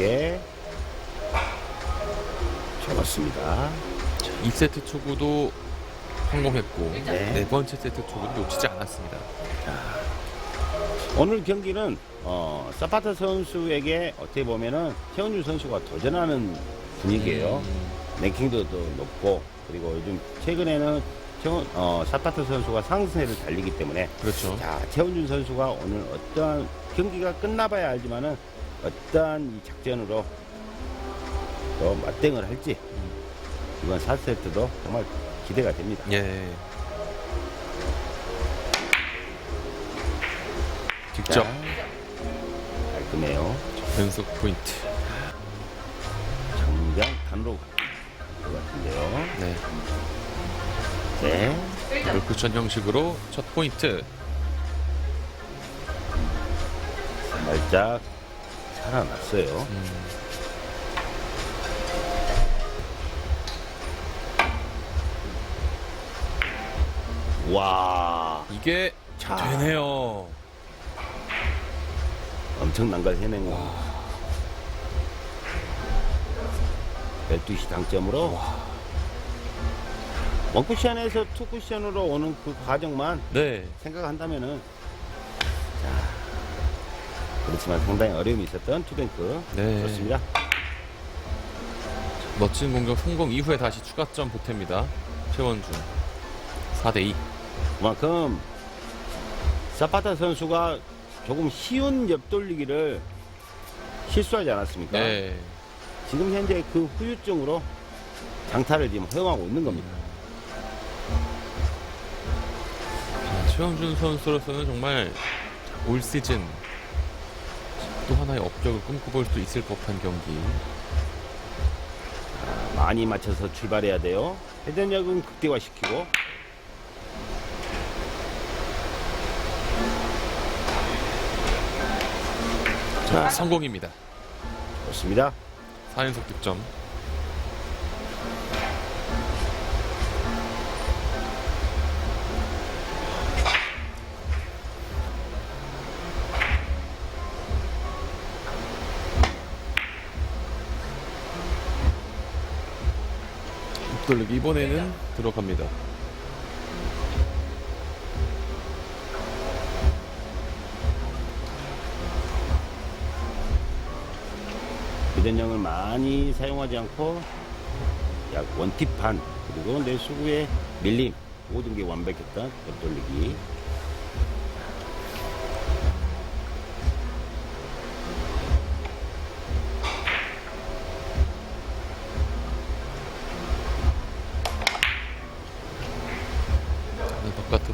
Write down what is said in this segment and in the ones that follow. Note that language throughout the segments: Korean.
두께 좋았습니다. 2세트 초구도 성공했고 네. 네 번째 세트 초구도 놓치지 않았습니다. 오늘 경기는 어, 사파타 선수에게 어떻게 보면은 최원주 선수가 도전하는 분위기예요. 음, 랭킹도 더 높고 그리고 요즘 최근에는 어, 사파타 선수가 상승세를 달리기 때문에 그렇죠. 자 최원준 선수가 오늘 어떠한 경기가 끝나봐야 알지만은 어떠한 이 작전으로 또 맞대응을 할지 이번 4세트도 정말 기대가 됩니다. 예. 직접 자, 깔끔해요. 연속 포인트. 정장 단로 것 같은데요. 네. 네. 더블 쿠션 형식으로 첫 포인트. 살짝 살아났어요. 음, 와 이게 자. 되네요. 엄청난 걸 해낸 거. 12시 당점으로 원쿠션에서 투쿠션으로 오는 그 과정만 네. 생각한다면은 자 그렇지만 상당히 어려움이 있었던 투뱅크 네. 좋습니다. 멋진 공격 성공 이후에 다시 추가점 보탭니다. 최원준. 4대2. 그만큼 사파타 선수가 조금 쉬운 옆돌리기를 실수하지 않았습니까? 네. 지금 현재 그 후유증으로 장타를 지금 허용하고 있는 겁니다. 자, 최원준 선수로서는 정말 올 시즌 또 하나의 업적을 꿈꿔볼 수 있을 법한 경기. 많이 맞춰서 출발해야 돼요. 회전력은 극대화시키고 자, 성공입니다. 좋습니다. 4연속 득점. 돌리기. 이번에는 들어갑니다. 회전력을 많이 사용하지 않고 약 원팁 반 그리고 내 수구의 밀림 모든 게 완벽했던 옆돌리기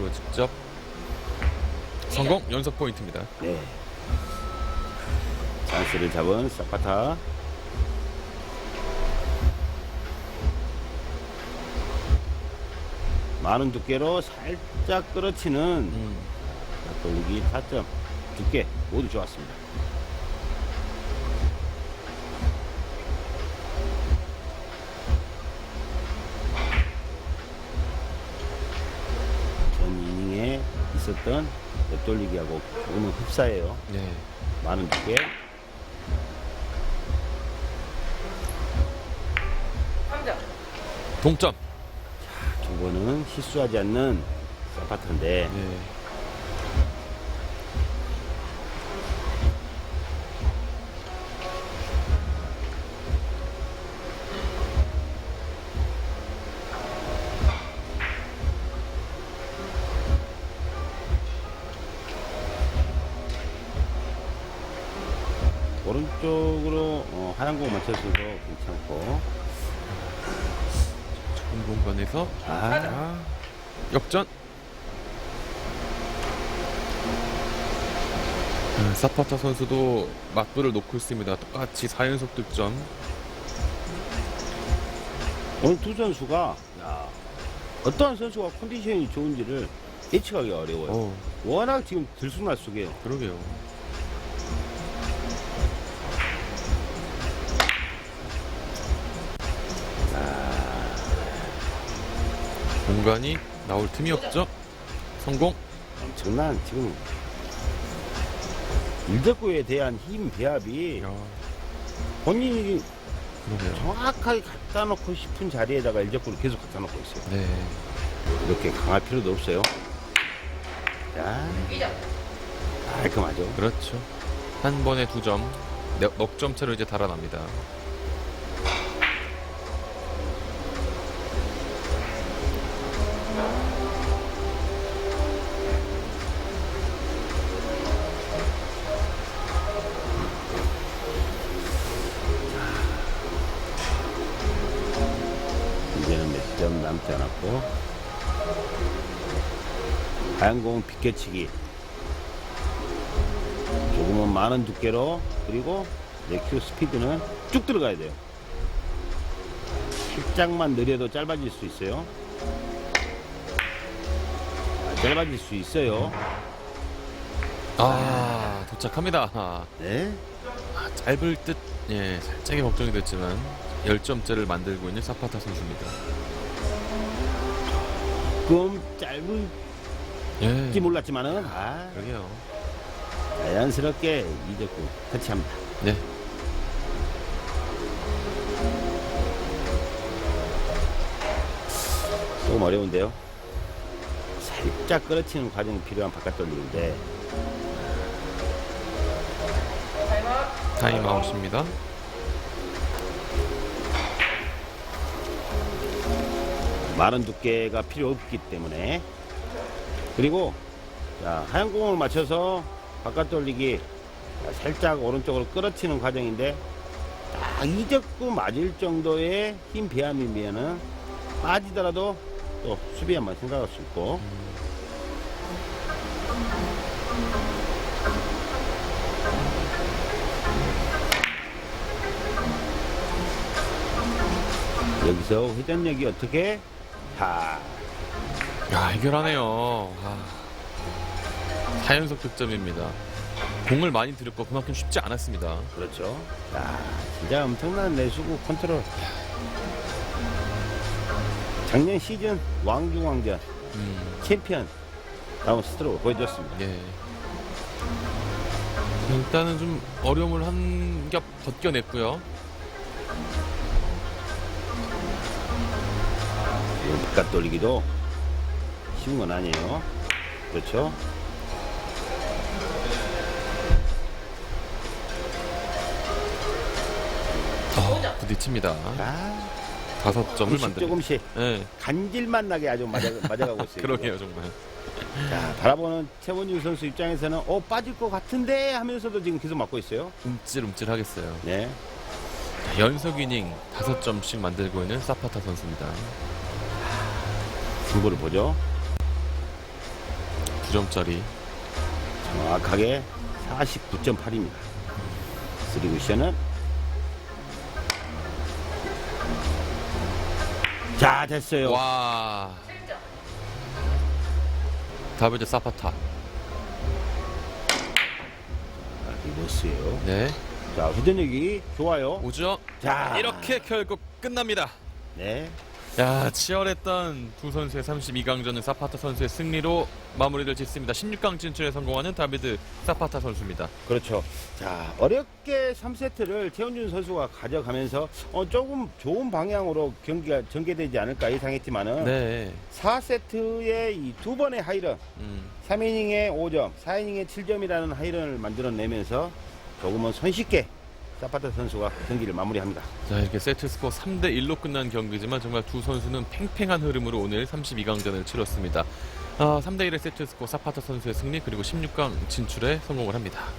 네, 바깥으로 직접 성공 연속 포인트입니다. 네. 찬스를 잡은 사파타 많은 두께로 살짝 끌어치는 음, 돌리기 타점 두께 모두 좋았습니다. 있었던 옆돌리기하고 조금은 흡사해요. 네. 많은 두께. 동점. 두 번은 실수하지 않는 사파트인데 네. 쪽으로 어, 하얀 공 맞춰서도 괜찮고 좁은 공간에서 아, 아, 역전. 아, 사파타 선수도 맞불을 놓고 있습니다. 똑같이 4연속 득점. 오늘 두 선수가 야, 어떠한 선수가 컨디션이 좋은지를 예측하기 어려워요. 어, 워낙 지금 들쑥날쑥해요. 그러게요. 공간이 나올 틈이 없죠. 성공. 엄청난 지금 일대구에 대한 힘 배합이 야, 본인이 그러게요. 정확하게 갖다 놓고 싶은 자리에다가 일적구를 계속 갖다 놓고 있어요. 네. 이렇게 강할 필요도 없어요. 자, 깔끔하죠. 그렇죠. 한 번에 두 점, 네, 넉점 차로 이제 달아납니다. 않았고 하얀공 비껴치기. 조금은 많은 두께로 그리고 레큐 스피드는 쭉 들어가야 돼요. 살짝만 느려도 짧아질 수 있어요. 아, 짧아질 수 있어요. 아, 도착합니다. 아, 네 짧을 듯, 예, 살짝의 걱정이 됐지만 10점째를 만들고 있는 사파타 선수입니다. 조금 짧을지 예. 몰랐지만은 아, 그러게요. 자연스럽게 이적구 터치합니다 네. 조금 어려운데요. 살짝 끌어치는 과정이 필요한 바깥 돌리인데 타임아웃입니다. 마른 두께가 필요 없기 때문에. 그리고 자, 하얀 공을 맞춰서 바깥 돌리기 자, 살짝 오른쪽으로 끌어치는 과정인데 딱 이적구 맞을 정도의 힘 배함이면은 빠지더라도 또 수비 한번 생각할 수 있고. 여기서 회전력이 어떻게 하 야, 해결하네요. 아, 4연속 득점입니다. 공을 많이 들였고 그만큼 쉽지 않았습니다. 그렇죠. 야, 진짜 엄청난 내수구 컨트롤. 작년 시즌 왕중왕전 음, 챔피언 다운 스트로크 보여줬습니다. 예. 일단은 좀 어려움을 한겹 벗겨냈고요. 바깥 돌리기도 쉬운 건 아니에요. 그렇죠. 아, 부딪힙니다. 아, 다섯 점을 조금씩 만들. 조금씩 예, 간질만 나게 아주 맞아, 맞아가고 있어요. 그러게요 정말. 자, 바라보는 최원유 선수 입장에서는 어 빠질 것 같은데 하면서도 지금 계속 맞고 있어요. 움찔움찔 하겠어요. 네. 자, 연속 이닝 다섯 점씩 만들고 있는 사파타 선수입니다. 승부를 보죠. 두 점짜리. 정확하게 49.8입니다. 쓰리 쿠션은 자 됐어요. 와. 다비드 사파타. 자, 리버스예요. 네. 자 회전력이 좋아요. 오죠. 자 이렇게 결국 끝납니다. 네. 야, 치열했던 두 선수의 32강전은 사파타 선수의 승리로 마무리를 짓습니다. 16강 진출에 성공하는 다비드 사파타 선수입니다. 그렇죠. 자 어렵게 3세트를 최원준 선수가 가져가면서 어, 조금 좋은 방향으로 경기가 전개되지 않을까 예상했지만은 네. 4세트의 이 두 번의 하이런 음, 3이닝에 5점, 4이닝에 7점이라는 하이런을 만들어내면서 조금은 손쉽게 사파타 선수가 경기를 마무리합니다. 자, 이렇게 세트 스코어 3대 1로 끝난 경기지만 정말 두 선수는 팽팽한 흐름으로 오늘 32강전을 치렀습니다. 아, 3대 1의 세트 스코어 사파타 선수의 승리 그리고 16강 진출에 성공을 합니다.